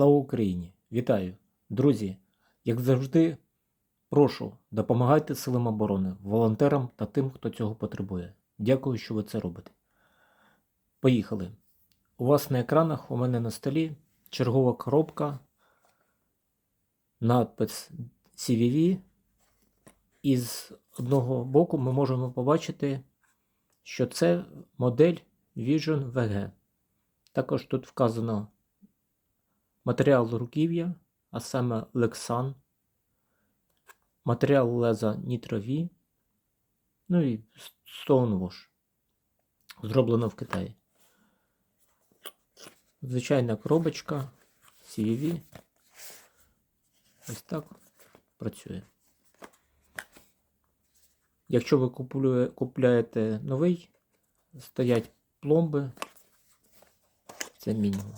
Слава Україні! Вітаю! Друзі! Як завжди, прошу допомагайте силам оборони, волонтерам та тим, хто цього потребує. Дякую, що ви це робите. Поїхали. У вас на екранах, у мене на столі чергова коробка, надпис CVV. І з одного боку ми можемо побачити, що це модель Vision VG. Також тут вказано матеріал руків'я, а саме Лексан, матеріал леза V, ну і Stonewash. Зроблено в Китаї. Звичайна коробочка CVV. Ось так працює. Якщо ви купляєте новий, стоять пломби. Це мінімум.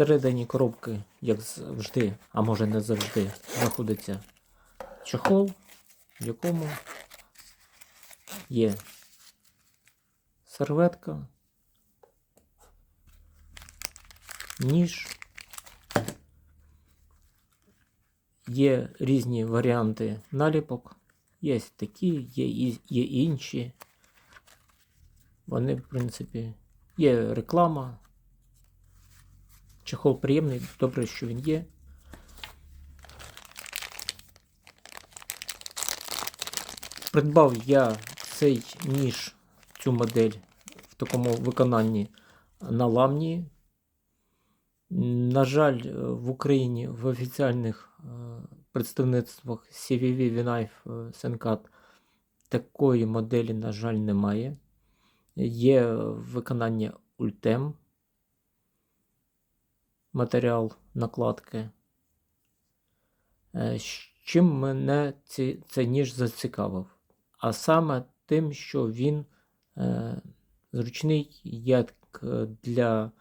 Всередині коробки, як завжди, а може не завжди, знаходиться чохол, в якому є серветка, ніж. Є різні варіанти наліпок. Є такі, є, є інші. Вони, в принципі, є реклама. Чехол приємний, добре, що він є. Придбав я цей ніж, цю модель в такому виконанні на ламні. На жаль, е, в Україні в офіціальних е, представництвах CVV Vinife Sencat такої моделі, на жаль, немає. Є виконання Ultem, матеріал накладки. Е, з Чим мене ці, цей ніж зацікавив? А саме тим, що він е, зручний як е, для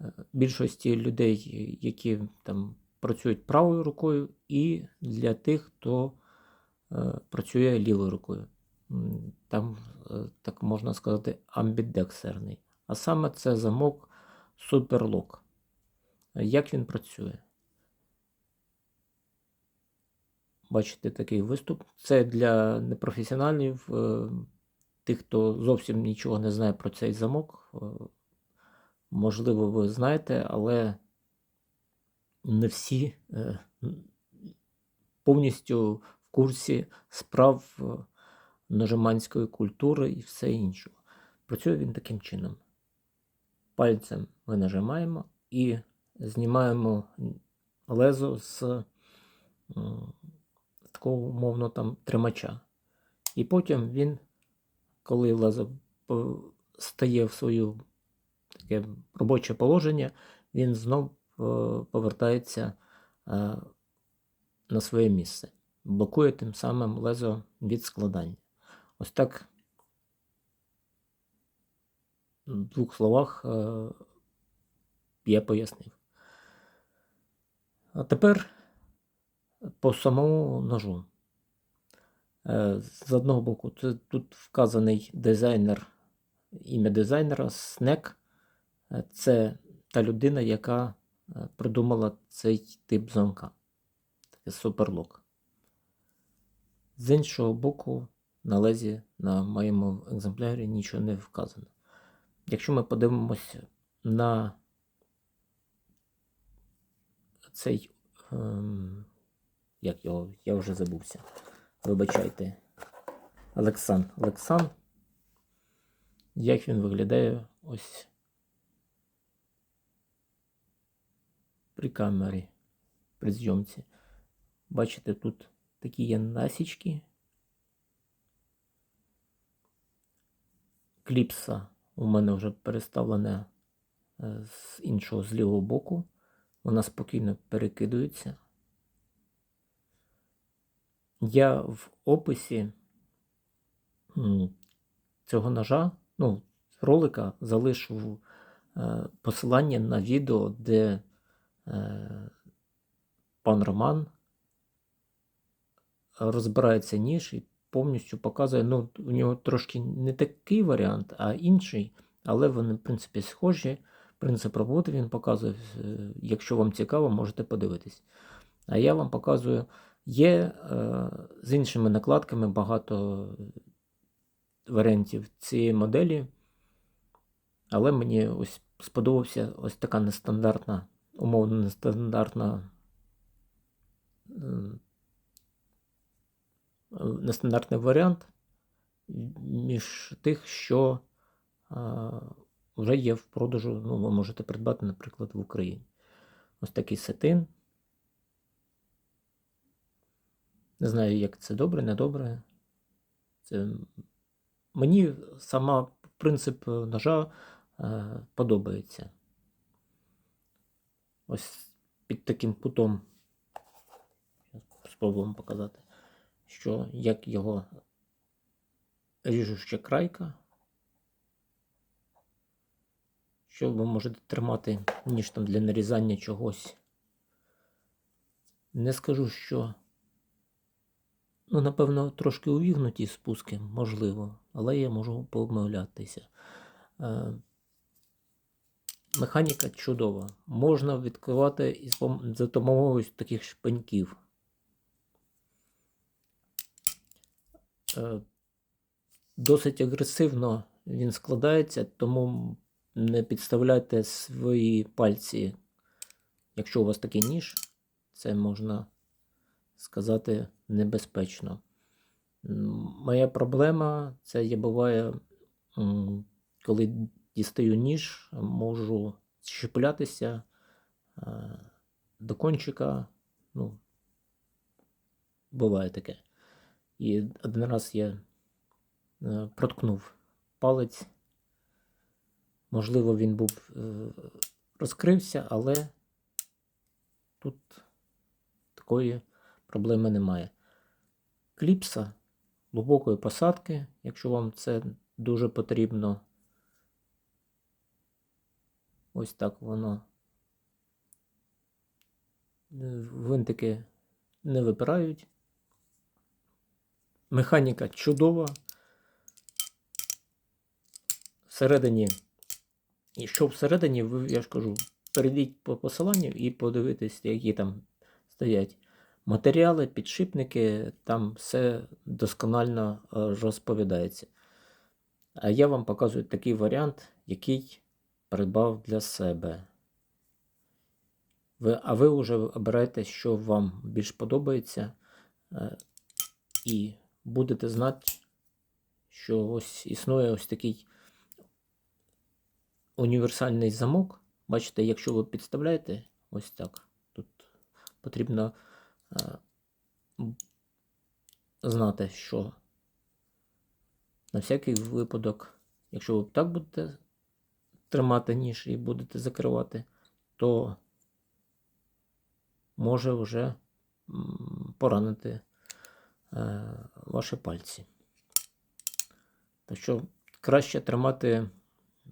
е, більшості людей, які там працюють правою рукою, і для тих, хто е, працює лівою рукою. Там, е, так можна сказати, амбідексерний. А саме це замок Superlock. Як він працює? Бачите такий виступ. Це для непрофесіоналів, е, тих, хто зовсім нічого не знає про цей замок. Е, Можливо, ви знаєте, але не всі е, повністю в курсі справ нажиманської культури і все іншого. Працює він таким чином. Пальцем ми нажимаємо і знімаємо лезо з такого умовно там тримача. І потім він, коли лезо стає в свою таке робоче положення, він знов е, повертається е, на своє місце. Блокує тим самим лезо від складання. Ось так в двох словах е, я пояснив. А тепер по самому ножу. Е, З одного боку, тут вказаний дизайнер, ім'я дизайнера Снек. Е, Це та людина, яка е, придумала цей тип замка. Таке суперлок. З іншого боку, на лезі на моєму екземплярі нічого не вказано. Якщо ми подивимося на цей. Ем, як його, я вже забувся. Вибачайте. Олексан. Олексан. Як він виглядає ось при камері, при зйомці. Бачите, тут такі є насічки. Кліпса у мене вже переставлена е, з іншого з лівого боку. Вона спокійно перекидується. Я в описі цього ножа, ну, ролика залишу е, посилання на відео, де е, пан Роман розбирається ніж і повністю показує. Ну, у нього трошки не такий варіант, а інший, але вони, в принципі, схожі принцип роботи він показує. Е, Якщо вам цікаво, можете подивитись. А я вам показую, є е, з іншими накладками багато варіантів цієї моделі, але мені ось сподобався ось така нестандартна, умовно нестандартна. е, Нестандартний варіант між тих, що а, вже є в продажу, ну, ви можете придбати, наприклад, в Україні. Ось такий сетин. Не знаю, як це добре, не добре. Це... Мені сама принцип ножа е, подобається. Ось під таким кутом. Спробуємо показати, що як його ріжуща крайка. Що ви можете тримати, ніж там для нарізання чогось. Не скажу, що. Ну, напевно, трошки увігнуті спуски, можливо, але я можу помилятися. Е, Механіка чудова. Можна відкривати із за допомогою таких шпеньків. Е, Досить агресивно він складається, тому не підставляйте свої пальці. Якщо у вас такий ніж, це можна сказати небезпечно. Моя проблема це я буває, коли дістаю ніж, можу щеплятися е, до кончика. Ну, буває таке. І один раз я е, проткнув палець. Можливо, він був е, розкрився, але тут такої проблеми немає. Кліпса глибокої посадки, якщо вам це дуже потрібно. Ось так воно. Е, Винтики не випирають. Механіка чудова. Всередині, і що всередині, ви, я ж кажу, перейдіть по посиланню і подивитись, які там стоять матеріали, підшипники, там все досконально е, розповідається. А я вам показую такий варіант, який придбав для себе. Ви, а ви вже обираєте, що вам більш подобається, е, і будете знати, що ось існує ось такий універсальний замок. Бачите, якщо ви підставляєте ось так, тут потрібно е, знати, що на всякий випадок, якщо ви так будете тримати ніж і будете закривати, то може вже поранити е, ваші пальці. Так що краще тримати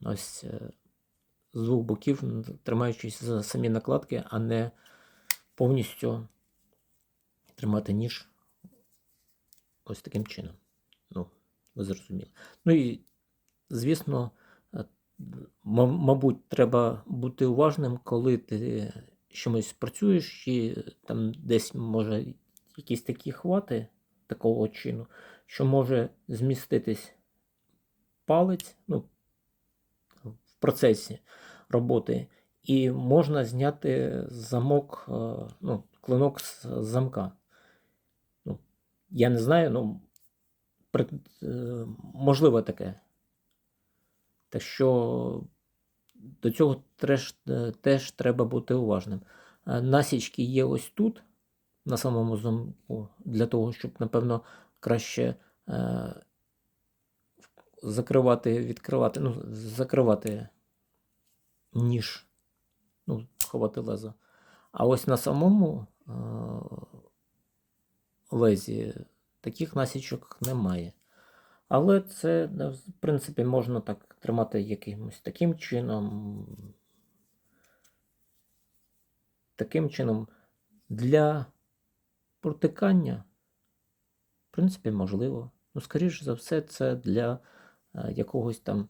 ось е, з двох боків, тримаючись за самі накладки, а не повністю тримати ніж ось таким чином. Ну, ви зрозуміли. Ну і, звісно, е, мабуть, треба бути уважним, коли ти чимось працюєш, і там десь може якісь такі хвати такого чину, що може зміститись палець ну, процесі роботи, і можна зняти замок, е, ну, клинок з замка. Ну, я не знаю, ну, при, е, можливо таке. Так що до цього теж, е, теж треба бути уважним. Насічки є ось тут, на самому замку, для того, щоб, напевно, краще закривати, відкривати, ну, закривати ніж, ну, ховати лезо. А ось на самому е, лезі таких насічок немає. Але це, в принципі, можна так тримати якимось таким чином. Таким чином, для протикання, в принципі, можливо. Ну, скоріш за все, це для якогось там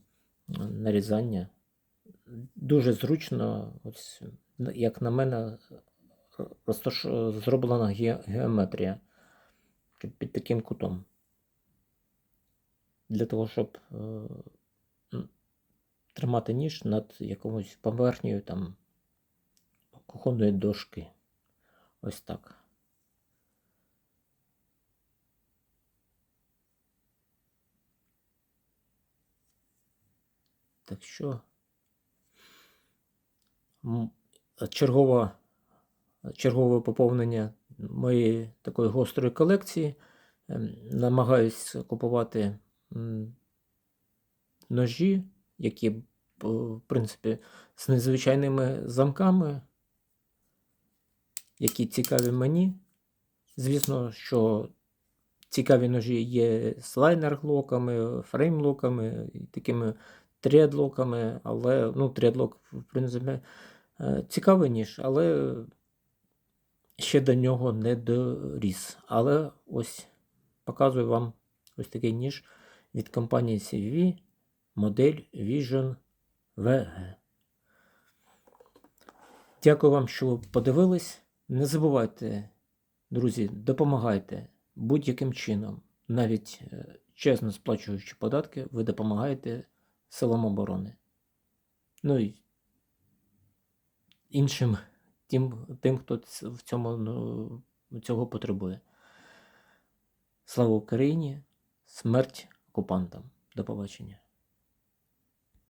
е, нарізання дуже зручно, ось, як на мене, розташ... зроблена ге- геометрія під таким кутом. Для того, щоб е, тримати ніж над якомусь поверхнею там кухонної дошки. Ось так. Так що м, чергова, чергове поповнення моєї такої гострої колекції. Ем, Намагаюсь купувати ножі, які, в принципі, з незвичайними замками, які цікаві мені. Звісно, що цікаві ножі є з лайнер-локами, фрейм-локами, і такими тріадлоками, але ну, тріадлок, в принципі, е, цікавий ніж, але ще до нього не доріс. Але ось показую вам ось такий ніж від компанії CVV, модель Vision VG. Дякую вам, що ви подивились. Не забувайте, друзі, допомагайте будь-яким чином, навіть е, чесно сплачуючи податки, ви допомагаєте силам оборони. Ну і іншим, тим, тим хто в цьому ну, цього потребує. Слава Україні! Смерть окупантам! До побачення!